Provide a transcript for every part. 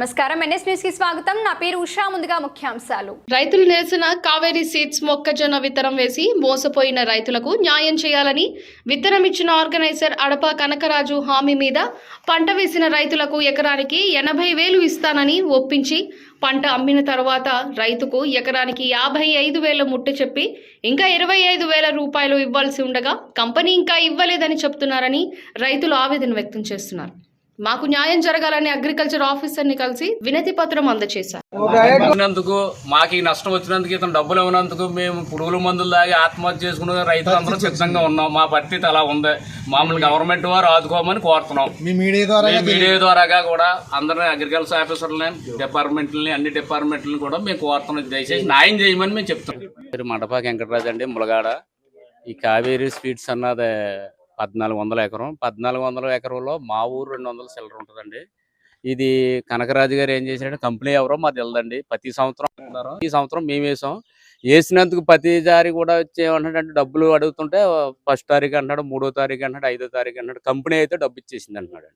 నమస్కారం. ఎన్ఎస్ న్యూస్కి స్వాగతం. నా పేరు ఉషా. ముందుగా ముఖ్యాంశాలు. రైతులు నిరసన కావేరీ సీడ్స్ మొక్కజొన్న విత్తనం వేసి మోసపోయిన రైతులకు న్యాయం చేయాలని విత్తనం ఇచ్చిన ఆర్గనైజర్ అడప కనకరాజు హామీ మీద పంట వేసిన రైతులకు ఎకరానికి ఎనభై వేలు ఇస్తానని ఒప్పించి పంట అమ్మిన తర్వాత రైతుకు ఎకరానికి యాభై ఐదు వేల ముట్టు చెప్పి ఇంకా ఇరవై ఐదు వేల రూపాయలు ఇవ్వాల్సి ఉండగా కంపెనీ ఇంకా ఇవ్వలేదని చెప్తున్నారని రైతులు ఆవేదన వ్యక్తం చేస్తున్నారు. మాకు న్యాయం జరగాలని అగ్రికల్చర్ ఆఫీసర్ని కలిసి వినతి పత్రం అందజేశారు మాకు ఈ నష్టం వచ్చినందుకు ఇతను డబ్బులు ఇవ్వనందుకు మేము పురుగుల మందులు తాగి ఆత్మహత్య చేసుకునే రైతులందరూ సిద్ధంగా ఉన్నాం. మా పరిస్థితి అలా ఉంది. మమ్మల్ని గవర్నమెంట్ వారు ఆదుకోమని కోరుతున్నాం. మీ మీడియా ద్వారా ద్వారాగా కూడా అందరిని అగ్రికల్చర్ ఆఫీసర్లని డిపార్ట్మెంట్లని అన్ని డిపార్ట్మెంట్లని కూడా మేము కోరుతున్నాం. దయచేసి న్యాయం చేయమని మేము చెప్తున్నాం. మండపా వెంకటరాజు అండి ములగాడ. ఈ కావేరీ స్వీట్స్ అన్నది పద్నాలుగు వందల ఎకరం. పద్నాలుగు వందల ఎకరంలో మా ఊరు రెండు వందల సిల్లర్ ఉంటుందండి. ఇది కనకరాజు గారు ఏం చేశారంటే కంపెనీ ఎవరో మాది తెలియదండి ప్రతి సంవత్సరం ఈ సంవత్సరం మేము వేసాం. వేసినందుకు ప్రతి జారి కూడా వచ్చి ఏమంటాడంటే డబ్బులు అడుగుతుంటే ఫస్ట్ తారీఖు అంటున్నాడు మూడో తారీఖు అంటున్నాడు ఐదో తారీఖు అంటున్నాడు. కంపెనీ అయితే డబ్బు ఇచ్చేసింది అంటున్నాడు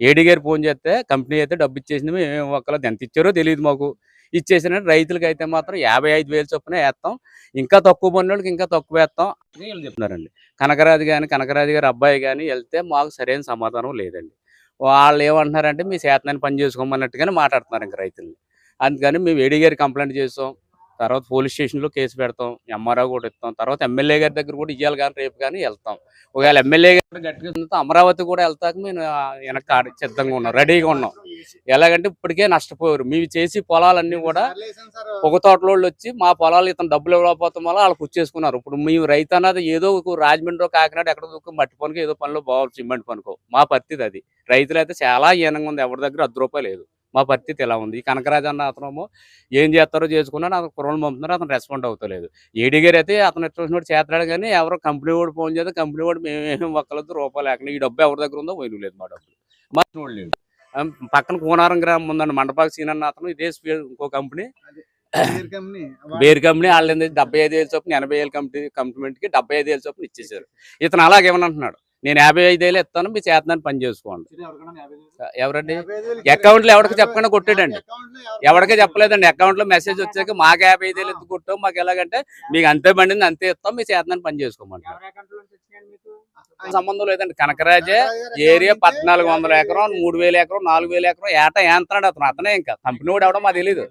ఏడి గారు ఫోన్ చేస్తే కంపెనీ అయితే డబ్బు ఇచ్చేసింది మేము ఒక్కలేదు ఎంత ఇచ్చారో తెలియదు మాకు. ఇచ్చేసిన రైతులకి అయితే మాత్రం యాభై ఐదు వేలు చొప్పున వేస్తాం. ఇంకా తక్కువ పనులకి ఇంకా తక్కువ వేస్తాం. అని వీళ్ళు చెప్తున్నారండి. కనకరాజు కానీ కనకరాజు గారి అబ్బాయి కానీ వెళ్తే మాకు సరైన సమాధానం లేదండి. వాళ్ళు ఏమంటున్నారంటే మీ శాతనాన్ని పని చేసుకోమన్నట్టుగానే మాట్లాడుతున్నారు ఇంకా రైతుల్ని. అందుకని మేము ఏడీ గారి కంప్లైంట్ చేస్తాం. తర్వాత పోలీస్ స్టేషన్లో కేసు పెడతాం. ఎంఆర్ఓ కూడా ఇస్తాం. తర్వాత ఎమ్మెల్యే గారి దగ్గర కూడా ఇవ్వాలి కానీ రేపు కానీ వెళ్తాం. ఒకవేళ ఎమ్మెల్యే గారు గట్టిగా అమరావతి కూడా వెళ్తాక మేము వెనక సిద్ధంగా ఉన్నాం. రెడీగా ఉన్నాం. ఎలాగంటే ఇప్పటికే నష్టపోయారు. మేము చేసి పొలాలన్నీ కూడా ఒక తోటలోళ్ళు వచ్చి మా పొలాలు ఇతను డబ్బులు ఇవ్వకపోతాం వల్ల వాళ్ళు కుచ్చేసుకున్నారు ఇప్పుడు మేము రైతు అన్నది ఏదో ఒక రాజమండ్రి కాకినాడ ఎక్కడ దొరికి మట్టి పనుకో ఏదో పనిలో బావాలి సిమెంట్ పనుకో. మా పరిస్థితి అది. రైతులు అయితే చాలా హీనంగా ఉంది. ఎవరి దగ్గర అర్ధ రూపాయలు లేదు. మా పరిస్థితి ఇలా ఉంది. ఈ కనకరాజు అన్న అతనేమో ఏం చేస్తారో చేసుకున్నా నాకు కుర్రలు పంపుతున్నారు. అతను రెస్పాండ్ అవుతలేదు. ఏడీ గారు అయితే అతను ఎట్లా చేస్తాడు కానీ ఎవరో కంపెనీ వాడు ఫోన్ చేస్తే కంపెనీ వాడు మేమేం ఒక్కలతో రూపాయలు లేకుండా ఈ డబ్బు ఎవరి దగ్గర ఉందో పోయిన లేదు మా డబ్బులు. మా వాడు పక్కన కోనారం గ్రామం ఉందండి. మండపాక సీన్ అన్న అతను ఇదే ఇంకో కంపెనీ. బేర్ కంపెనీ వాళ్ళు డెబ్బై ఐదు వేలు చొప్పున ఎనభై వేలు కంపెనీ కంప్లీమెంట్కి డెబ్బై ఐదు వేలు చొప్పున ఇచ్చేసారు ఇతను అలాగే ఏమనంటున్నాడు నేను యాభై ఐదు వేలు ఇస్తాను మీ చేతనని పని చేసుకోండి. ఎవరండి? అకౌంట్లో ఎవరికి చెప్పకుండా కొట్టాడండి. ఎవరికే చెప్పలేదండి. అకౌంట్లో మెసేజ్ వచ్చాక మాకు యాభై ఐదు వేలు ఎత్తు కొట్టాం మాకు ఎలాగంటే మీకు అంతే బండింది అంతే ఇస్తాం మీ చేతనని పని చేసుకోమంటారు. సంబంధం లేదండి. కనకరాజే ఏరియా పద్నాలుగు వందల ఎకరం మూడు వేల. ఎకరం నాలుగు వేల ఎకరం ఏటా ఏంతనాడు అతను. అతనే ఇంకా. కంపెనీ కూడా ఎవడో మాకు తెలియదు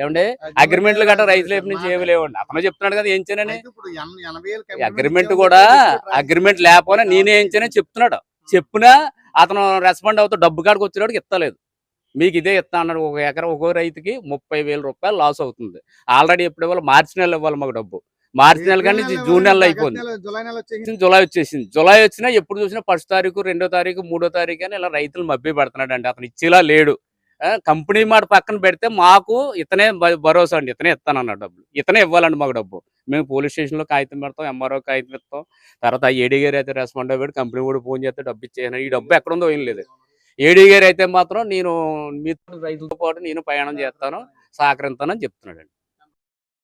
ఏమండి? అగ్రిమెంట్లు గట్రా రైతుల వైపు నుంచి ఏమి లేవండి. అతను చెప్తున్నాడు కదా ఏం చేయనని? అగ్రిమెంట్ కూడా అగ్రిమెంట్ లేకపోయినా నేనే ఏం చేయనని చెప్తున్నాడు. చెప్పినా అతను రెస్పాండ్ అవుతూ డబ్బు కాడికి వచ్చినోడికి ఇస్తలేదు మీకు ఇదే ఇస్తా అన్నాడు. ఒక ఎకరం ఒక్కో రైతుకి ముప్పై వేల రూపాయలు లాస్ అవుతుంది. ఆల్రెడీ ఎప్పుడు ఇవ్వాలి మార్చి నెలలో ఇవ్వాలి మాకు డబ్బు. మార్చి నెల కానీ జూన్ నెలలో అయిపోయింది. జులై నెల వచ్చేసింది. జులై వచ్చేసింది. జులై వచ్చినా ఎప్పుడు చూసినా ఫస్ట్ తారీఖు రెండో తారీఖు మూడో తారీఖు అని ఇలా రైతులు మభ్య పెడుతున్నాడు అండి అతను ఇచ్చేలా లేడు. కంపెనీ మాట పక్కన పెడితే మాకు ఇతనే భ- భరోసా అండి. ఇతనే ఇస్తాను అన్న డబ్బులు. ఇతనే ఇవ్వాలండి మాకు డబ్బు. మేము పోలీస్ స్టేషన్లో కాగితం పెడతాం ఎంఆర్ఓ కాగితం ఇస్తాం. తర్వాత ఏడీ గారు అయితే రెస్పాండ్ అవ్వడు కంపెనీ కూడా ఫోన్ చేస్తే డబ్బు ఇచ్చేయను ఈ డబ్బు ఎక్కడ ఉందో ఏం లేదు. ఏడీ గారు అయితే మాత్రం నేను మీతో రైతులతో పాటు నేను ప్రయాణం చేస్తాను సహకరిస్తానని చెప్తున్నాడు